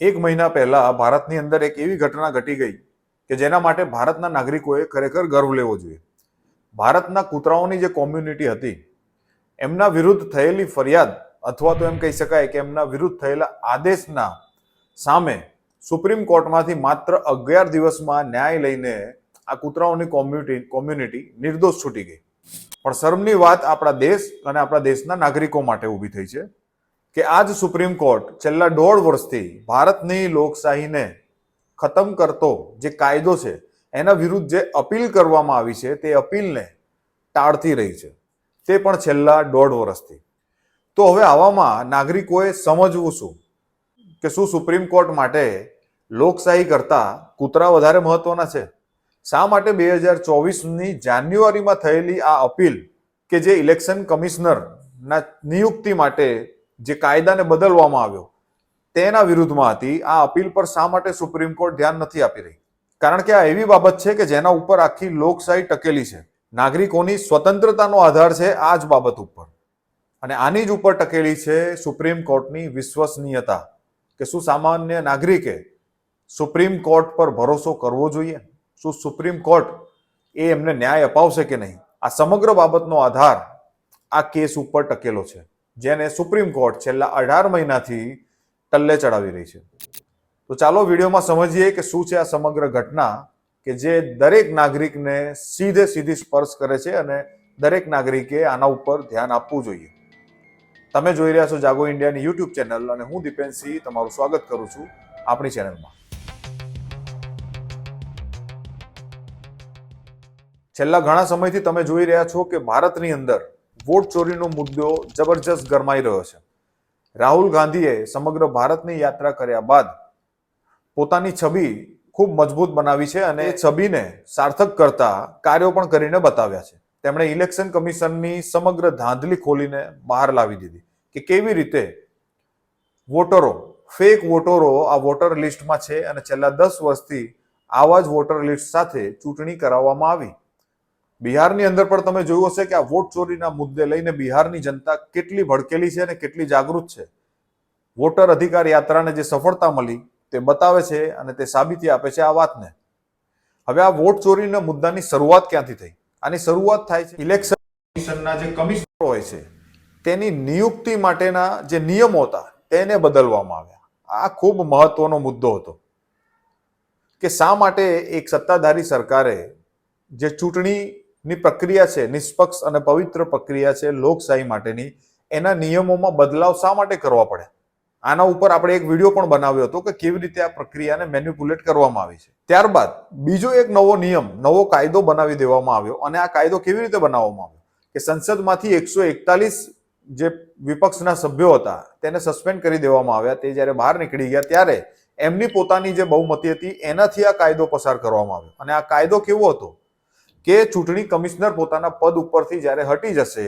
એક મહિના પહેલા ભારતની અંદર એક એવી ઘટના ઘટી ગઈ કે જેના માટે ભારતના નાગરિકોએ ખરેખર ગર્વ લેવો જોઈએ. ભારતના કૂતરાઓની જે કોમ્યુનિટી હતી, એમના વિરુદ્ધ થયેલી ફરિયાદ અથવા તો એમ કહી શકાય કે એમના વિરુદ્ધ થયેલા આદેશના સામે સુપ્રીમ કોર્ટમાંથી માત્ર અગિયાર દિવસમાં ન્યાય લઈને આ કૂતરાઓની કોમ્યુનિટી કોમ્યુનિટી નિર્દોષ છૂટી ગઈ. પણ શર્મની વાત આપણા દેશ અને આપણા દેશના નાગરિકો માટે ઊભી થઈ છે. કે આજ સુપ્રીમ કોર્ટ છેલ્લા દોઢ વર્ષથી ભારતની લોકશાહીને ખતમ કરતો જે કાયદો છે, એના વિરુદ્ધ જે અપીલ કરવામાં આવી છે, તે અપીલને ટાળતી રહી છે. તે પણ છેલ્લા દોઢ વર્ષથી. તો હવે આવામાં નાગરિકોએ સમજવું શું? કે શું સુપ્રીમ કોર્ટ માટે લોકશાહી કરતા કૂતરા વધારે મહત્વના છે? શા માટે બે હજાર ચોવીસની જાન્યુઆરીમાં થયેલી આ અપીલ કે જે ઇલેક્શન કમિશનરના નિયુક્તિ માટે જે કાયદાને બદલવામાં આવ્યો, તેના વિરુદ્ધમાં હતી. આ અપીલ પર શા માટે સુપ્રીમ કોર્ટ ધ્યાન નથી આપી રહી? કારણ કે આ એવી બાબત છે કે જેના ઉપર આખી લોકશાહી ટકેલી છે. નાગરિકોની સ્વતંત્રતાનો આધાર છે આ જ બાબત ઉપર. અને આની જ ઉપર ટકેલી છે સુપ્રીમ કોર્ટની વિશ્વસનીયતા, કે શું સામાન્ય નાગરિકે સુપ્રીમ કોર્ટ પર ભરોસો કરવો જોઈએ? શું સુપ્રીમ કોર્ટ એ એમને ન્યાય અપાવશે કે નહીં? આ સમગ્ર બાબતનો આધાર આ કેસ ઉપર ટકેલો છે. જેને સુપ્રીમ કોર્ટ છેલ્લા અઢાર મહિનાથી ટલ્લે ચડાવી રહી છે. તો ચાલો વિડીયોમાં સમજીએ કે શું છે આ સમગ્ર ઘટના, કે જે દરેક નાગરિકને સીધે સીધી સ્પર્શ કરે છે અને દરેક નાગરિકે આના ઉપર ધ્યાન આપવું જોઈએ. તમે જોઈ રહ્યા છો જાગો ઇન્ડિયાની યુટ્યુબ ચેનલ અને હું દીપેનસિંહ તમારું સ્વાગત કરું છું આપણી ચેનલમાં. છેલ્લા ઘણા સમયથી તમે જોઈ રહ્યા છો કે ભારતની અંદર વોટ ચોરીનો મુદ્દો જબરજસ્ત ગરમાઈ રહ્યો છે. રાહુલ ગાંધીએ સમગ્ર ભારતની યાત્રા કર્યા બાદ પોતાની છબી ખૂબ મજબૂત બનાવી છે અને છબીને સાર્થક કરતા કાર્યો પણ કરીને બતાવ્યા છે. તેમણે ઇલેક્શન કમિશનની સમગ્ર ધાંધલી ખોલીને બહાર લાવી દીધી કે કેવી રીતે વોટરો, ફેક વોટરો આ વોટર લિસ્ટમાં છે અને છેલ્લા દસ વર્ષથી આવા જ વોટર લિસ્ટ સાથે ચૂંટણી કરાવવામાં આવી. બિહારની અંદર પણ તમે જોયું હશે કે આ વોટ ચોરીના મુદ્દે લઈને બિહારની જનતા કેટલી ભડકેલી છે અને કેટલી જાગૃત છે. વોટર અધિકાર યાત્રાને જે સફળતા મળી તે બતાવે છે અને તે સાબિતી આપે છે આ વાતને. હવે આ વોટ ચોરીના મુદ્દાની શરૂઆત ક્યાંથી થઈ? આની શરૂઆત થાય છે ઇલેક્શન કમિશનના જે કમિશનર હોય છે, તેની નિયુક્તિ માટેના જે નિયમો હતા તેને બદલવામાં આવ્યા. આ ખૂબ મહત્વનો મુદ્દો હતો કે શા માટે એક સત્તાધારી સરકારે જે ચૂંટણીની પ્રક્રિયા છે, નિષ્પક્ષ અને પવિત્ર પ્રક્રિયા છે લોકશાહી માટેની, એના નિયમોમાં બદલાવ શા માટે કરવા પડે? આના ઉપર આપણે એક વીડિયો પણ બનાવ્યો હતો કે કેવી રીતે આ પ્રક્રિયાને મેન્યુપ્યુલેટ કરવામાં આવી છે. ત્યારબાદ બીજો એક નવો નિયમ, નવો કાયદો બનાવી દેવામાં આવ્યો અને આ કાયદો કેવી રીતે બનાવવામાં આવ્યો? કે સંસદમાંથી એકસો એકતાલીસ જે વિપક્ષના સભ્યો હતા, તેને સસ્પેન્ડ કરી દેવામાં આવ્યા. તે જ્યારે બહાર નીકળી ગયા ત્યારે એમની પોતાની જે બહુમતી હતી, એનાથી આ કાયદો પસાર કરવામાં આવ્યો. અને આ કાયદો કેવો હતો? કે ચૂંટણી કમિશનર પોતાના પદ ઉપરથી જ્યારે હટી જશે,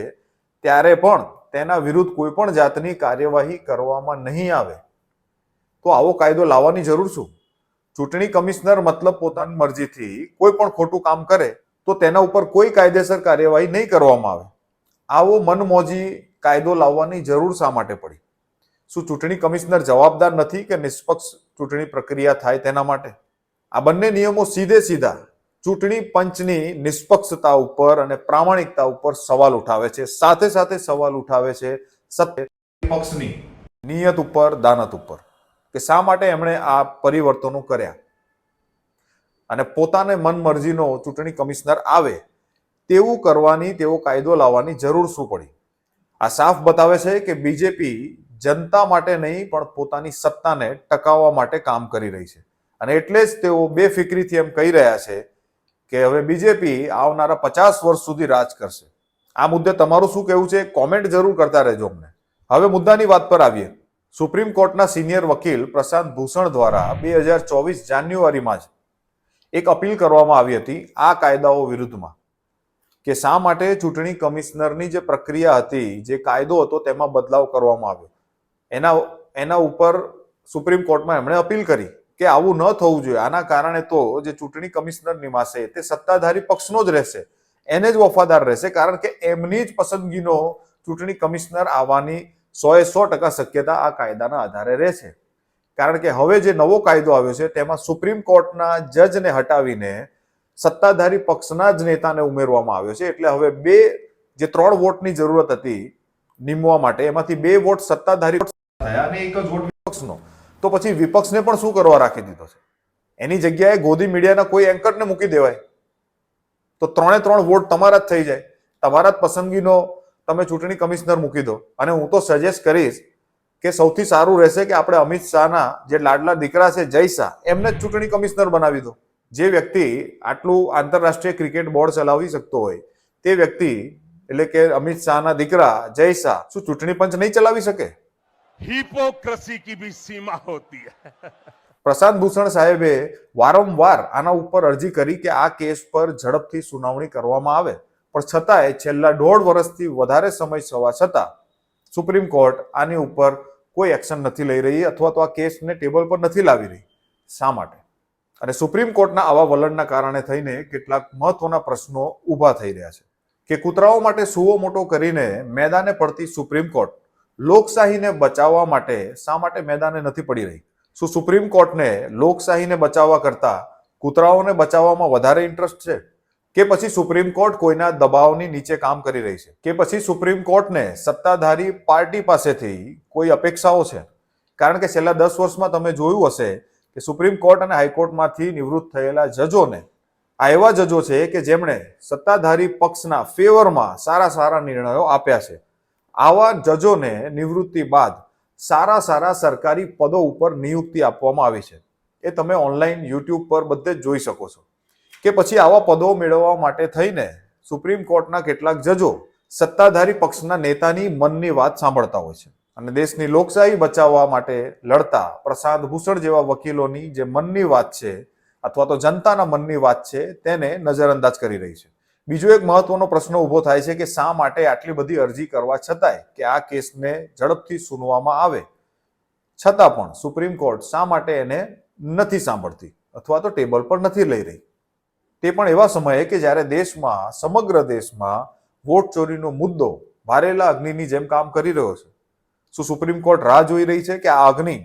ત્યારે પણ તેના વિરુદ્ધ કોઈ પણ જાતની કાર્યવાહી કરવામાં નહીં આવે. તો આવો કાયદો લાવવાની જરૂર શું? ચૂંટણી કમિશનર મતલબ પોતાની મરજીથી કોઈ પણ ખોટું કામ કરે, તો તેના ઉપર કોઈ કાયદેસર કાર્યવાહી નહીં કરવામાં આવે. આવો મનમોજી કાયદો લાવવાની જરૂર શા માટે પડી? શું ચૂંટણી કમિશનર જવાબદાર નથી કે નિષ્પક્ષ ચૂંટણી પ્રક્રિયા થાય તેના માટે? આ બંને નિયમો સીધે સીધા ચૂંટણી પંચની નિષ્પક્ષતા ઉપર અને પ્રામાણિકતા ઉપર સવાલ ઉઠાવે છે. સાથે સાથે સવાલ ઉઠાવે છે સત્ય પક્ષની નિયત ઉપર, દાનત ઉપર કે શા માટે એમણે આ પરિવર્તનો કર્યા? અને પોતાને મનમરજીનો ચૂંટણી કમિશનર આવે તેવું કરવાની, તેવો કાયદો લાવવાની જરૂર શું પડી? આ સાફ બતાવે છે કે બીજેપી જનતા માટે નહીં, પણ પોતાની સત્તાને ટકાવવા માટે કામ કરી રહી છે. અને એટલે જ તેઓ બેફિકરીથી એમ કહી રહ્યા છે કે હવે બીજેપી આવનારા પચાસ વર્ષ સુધી રાજ કરશે. આ મુદ્દે તમારું શું કહેવું છે કોમેન્ટ જરૂર કરતા રહેજો અમને. હવે મુદ્દાની વાત પર આવીએ. સુપ્રીમ કોર્ટના સિનિયર વકીલ પ્રશાંત ભૂષણ દ્વારા બે હજાર ચોવીસ જાન્યુઆરીમાં જ એક અપીલ કરવામાં આવી હતી આ કાયદાઓ વિરુદ્ધમાં કે શા માટે ચૂંટણી કમિશનરની જે પ્રક્રિયા હતી, જે કાયદો હતો તેમાં બદલાવ કરવામાં આવ્યો. એના એના ઉપર સુપ્રીમ કોર્ટમાં એમણે અપીલ કરી. કે આવું ન થવું જોઈએ. આના કારણે તો જે ચૂંટણી કમિશનર નિમાશે તે સત્તાધારી પક્ષનો જ રહેશે. એને જ વફાદાર રહેશે કારણ કે એમની જ પસંદગીનો ચૂંટણી કમિશનર આવવાની સો એ સો ટકા શક્યતા આ કાયદાના આધારે રહેશે. કારણ કે હવે જે નવો કાયદો આવ્યો છે તેમાં સુપ્રીમ કોર્ટના જજને હટાવીને સત્તાધારી પક્ષના જ નેતાને ઉમેરવામાં આવ્યો છે. એટલે હવે બે જે ત્રણ વોટની જરૂરત હતી નીમવા માટે એમાંથી બે વોટ સત્તાધારી થયા અને એક જ વોટ વિપક્ષનો. તો પછી વિપક્ષને પણ શું કરવા રાખી દીધો છે? એની જગ્યાએ ગોદી મીડિયાના કોઈ એન્કરને મૂકી દેવાય. તો ત્રણે ત્રણ વોટ તમારા જ થઈ જાય. તમારા જ પસંદગીનો તમે ચૂંટણી કમિશનર મૂકી દો. અને હું તો સજેસ્ટ કરીશ કે સૌથી સારું રહેશે કે આપણે અમિત શાહના જે લાડલા દીકરા છે જય શાહ એમને જ ચૂંટણી કમિશનર બનાવી દો. જે વ્યક્તિ આટલું આંતરરાષ્ટ્રીય ક્રિકેટ બોર્ડ ચલાવી શકતો હોય, તે વ્યક્તિ એટલે કે અમિત શાહના દીકરા જય શાહ શું ચૂંટણી પંચ નહીં ચલાવી શકે? હિપોક્રસી કી ભી સીમા હોતી હૈ પ્રશાંત ભૂષણ સાહેબે વારંવાર આના ઉપર અરજી કરી કે આ કેસ પર ઝડપથી સુનાવણી કરવામાં આવે. પણ છતાંય છેલ્લા દોઢ વર્ષથી વધારે સમય થવા છતાં સુપ્રીમ કોર્ટ આની ઉપર કોઈ એક્શન નથી લઈ રહી અથવા તો આ કેસને ટેબલ પર નથી લાવી રહી. શા માટે? અને સુપ્રીમ કોર્ટના આવા વલણના કારણે થઈને કેટલાક મહત્વના પ્રશ્નો ઊભા થઈ રહ્યા છે કે કૂતરાઓ માટે સુવો મોટો કરીને મેદાને પડતી સુપ્રીમ કોર્ટ લોકશાહીને બચાવવા માટે શા માટે મેદાને નથી પડી રહી? શું સુપ્રીમ કોર્ટને લોકશાહીને બચાવવા કરતા કૂતરાઓને બચાવવામાં વધારે ઇન્ટરેસ્ટ છે? કે પછી સુપ્રીમ કોર્ટ કોઈના દબાવની નીચે કામ કરી રહી છે? કે પછી સુપ્રીમ કોર્ટને સત્તાધારી પાર્ટી પાસેથી કોઈ અપેક્ષાઓ છે? કારણ કે છેલ્લા દસ વર્ષમાં તમે જોયું હશે કે સુપ્રીમ કોર્ટ અને હાઈકોર્ટમાંથી નિવૃત્ત થયેલા જજોને આ એવા જજો છે કે જેમણે સત્તાધારી પક્ષના ફેવરમાં સારા સારા નિર્ણયો આપ્યા છે. આવા જજોને નિવૃત્તિ બાદ સારા સારા સરકારી પદો ઉપર નિયુક્તિ આપવામાં આવી છે. એ તમે ઓનલાઈન યુટ્યુબ પર બધે જ જોઈ શકો છો. કે પછી આવા પદો મેળવવા માટે થઈને સુપ્રીમ કોર્ટના કેટલાક જજો સત્તાધારી પક્ષના નેતાની મનની વાત સાંભળતા હોય છે. અને દેશની લોકશાહી બચાવવા માટે લડતા પ્રસાદ ભૂષણ જેવા વકીલોની જે મનની વાત છે, અથવા તો જનતાના મનની વાત છે, તેને નજરઅંદાજ કરી રહી છે. બીજો એક મહત્વનો પ્રશ્ન ઊભો થાય છે કે શા માટે આટલી બધી અરજી કરવા છતાંય કે આ કેસને ઝડપથી સુનવામાં આવે? છતાં પણ સુપ્રીમ કોર્ટ શા માટે એને નથી સાંભળતી અથવા તો ટેબલ પર નથી લઈ રહી? તે પણ એવા સમયે કે જ્યારે દેશમાં, સમગ્ર દેશમાં વોટ ચોરીનો મુદ્દો ભારેલા અગ્નિની જેમ કામ કરી રહ્યો છે. શું સુપ્રીમ કોર્ટ રાહ જોઈ રહી છે કે આ અગ્નિ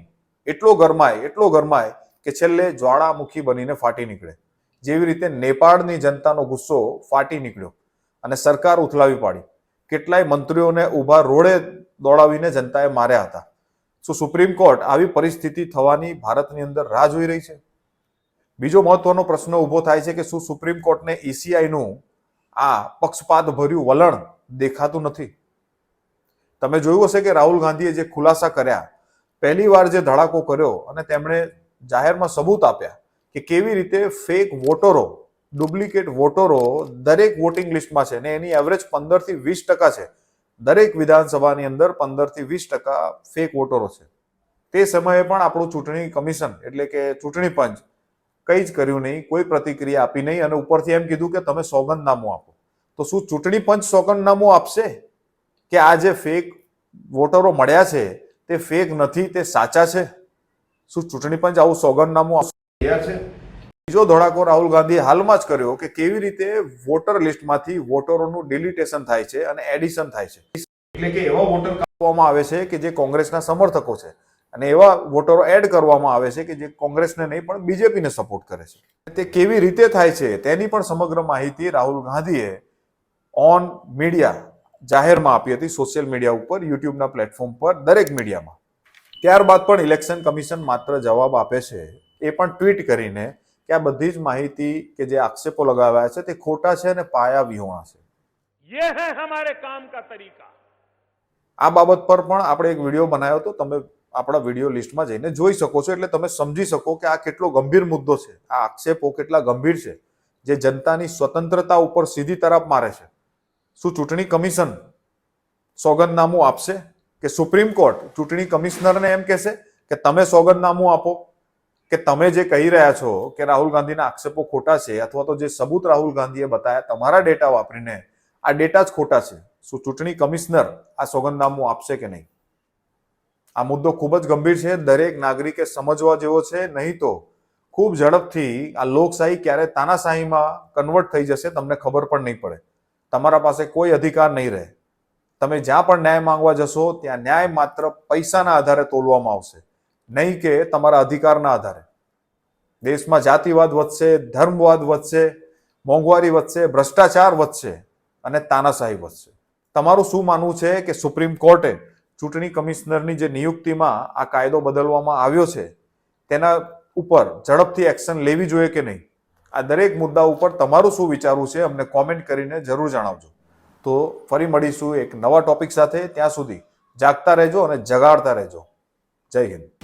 એટલો ગરમાય એટલો ગરમાય કે છેલ્લે જ્વાળામુખી બનીને ફાટી નીકળે? જેવી રીતે નેપાળની જનતાનો ગુસ્સો ફાટી નીકળ્યો અને સરકાર ઉથલાવી પાડી. કેટલાય મંત્રીઓને ઊભા રોડે દોડાવીને જનતાએ માર્યા હતા. શું સુપ્રીમ કોર્ટ આવી પરિસ્થિતિ થવાની ભારતની અંદર રાહ જોઈ રહી છે? બીજો મહત્વનો પ્રશ્ન ઊભો થાય છે કે શું સુપ્રીમ કોર્ટને ઈસીઆઈનું આ પક્ષપાત ભર્યું વલણ દેખાતું નથી? તમે જોયું હશે કે રાહુલ ગાંધીએ જે ખુલાસા કર્યા પહેલી વાર જે ધડાકો કર્યો અને તેમણે જાહેરમાં સબૂત આપ્યા કે કેવી રીતે ફેક વોટરો ડુપ્લિકેટ વોટરો દરેક વોટિંગ લિસ્ટમાં છે ને એની એવરેજ પંદરથી વીસ ટકા છે. દરેક વિધાનસભાની અંદર પંદરથી વીસ ટકા ફેક વોટરો છે. તે સમયે પણ આપણું ચૂંટણી કમિશન એટલે કે ચૂંટણી પંચ કંઈ જ કર્યું નહીં, કોઈ પ્રતિક્રિયા આપી નહીં અને ઉપરથી એમ કીધું કે તમે સોગંદનામું આપો. તો શું ચૂંટણી પંચ સોગંદનામું આપશે? કે આ જે ફેક વોટરો મળ્યા છે, તે ફેક નથી, તે સાચા છે? શું ચૂંટણી પંચ આવું સોગંદનામું તૈયાર છે. બીજો ધોળાકો રાહુલ ગાંધીએ હાલમાં જ કર્યો કે કેવી રીતે વોટર લિસ્ટમાંથી વોટરોનું ડિલિટેશન થાય છે અને એડિશન થાય છે. એટલે કે એવા વોટર કાપવામાં આવે છે કે જે કોંગ્રેસના સમર્થકો છે અને એવા વોટરો એડ કરવામાં આવે છે કે જે કોંગ્રેસને નહીં, પણ બીજેપીને સપોર્ટ કરે છે. તે કેવી રીતે થાય છે તેની પણ સમગ્ર માહિતી રાહુલ ગાંધીએ ઓન મીડિયા જાહેરમાં આપી હતી સોશિયલ મીડિયા ઉપર, યુટ્યુબના પ્લેટફોર્મ પર, દરેક મીડિયામાં. ત્યારબાદ પણ ઇલેક્શન કમિશન માત્ર જવાબ આપે છે એ પણ ટ્વીટ કરીને કે આ બધી જ માહિતી કે જે આક્ષેપો લગાવ્યા છે તે ખોટા છે અને પાયા વિહોણા છે. યે હે હમારે કામ કા તરીકા. આ બાબત પર પણ આપણે એક વીડિયો બનાવ્યો હતો. તમે આપણા વીડિયો લિસ્ટમાં જઈને જોઈ શકો છો. એટલે તમે સમજી શકો કે આ કેટલો ગંભીર મુદ્દો છે. આ આક્ષેપો કેટલા ગંભીર છે. જે જનતાની સ્વતંત્રતા ઉપર સીધી તરફ મારે છે. શું ચૂંટણી કમિશન સોગંદનામું આપશે? કે સુપ્રીમ કોર્ટ ચૂંટણી કમિશનરને એમ કહેશે કે તમે સોગંદનામું આપો? કે તમે જે કહી રહ્યા છો કે રાહુલ ગાંધીના આક્ષેપો ખોટા છે અથવા તો જે સબૂત રાહુલ ગાંધીએ બતાવ્યા, તમારા ડેટા વાપરીને આ ડેટા જ ખોટા છે. શું ચૂંટણી કમિશનર આ સોગંદનામું આપશે કે નહીં? આ મુદ્દો ખૂબ જ ગંભીર છે. દરેક નાગરિકે સમજવા જેવો છે. નહીં તો ખૂબ ઝડપથી આ લોકશાહી ક્યારે તાનાશાહીમાં કન્વર્ટ થઈ જશે તમને ખબર પણ નહીં પડે. તમારા પાસે કોઈ અધિકાર નહીં રહે. તમે જ્યાં પણ ન્યાય માંગવા જશો, ત્યાં ન્યાય માત્ર પૈસાના આધારે તોલવામાં આવશે. નહીં કે તમારા અધિકારના આધારે. દેશમાં જાતિવાદ વધશે, ધર્મવાદ વધશે, મોંઘવારી વધશે, ભ્રષ્ટાચાર વધશે અને તાનાશાહી વધશે. તમારું શું માનવું છે કે સુપ્રીમ કોર્ટે ચૂંટણી કમિશનરની જે નિયુક્તિમાં આ કાયદો બદલવામાં આવ્યો છે, તેના ઉપર ઝડપથી એક્શન લેવી જોઈએ કે નહીં? આ દરેક મુદ્દા ઉપર તમારું શું વિચારવું છે અમને કોમેન્ટ કરીને જરૂર જણાવજો. તો ફરી મળીશું એક નવા ટોપિક સાથે. ત્યાં સુધી જાગતા રહેજો અને જગાડતા રહેજો. જય હિન્દ.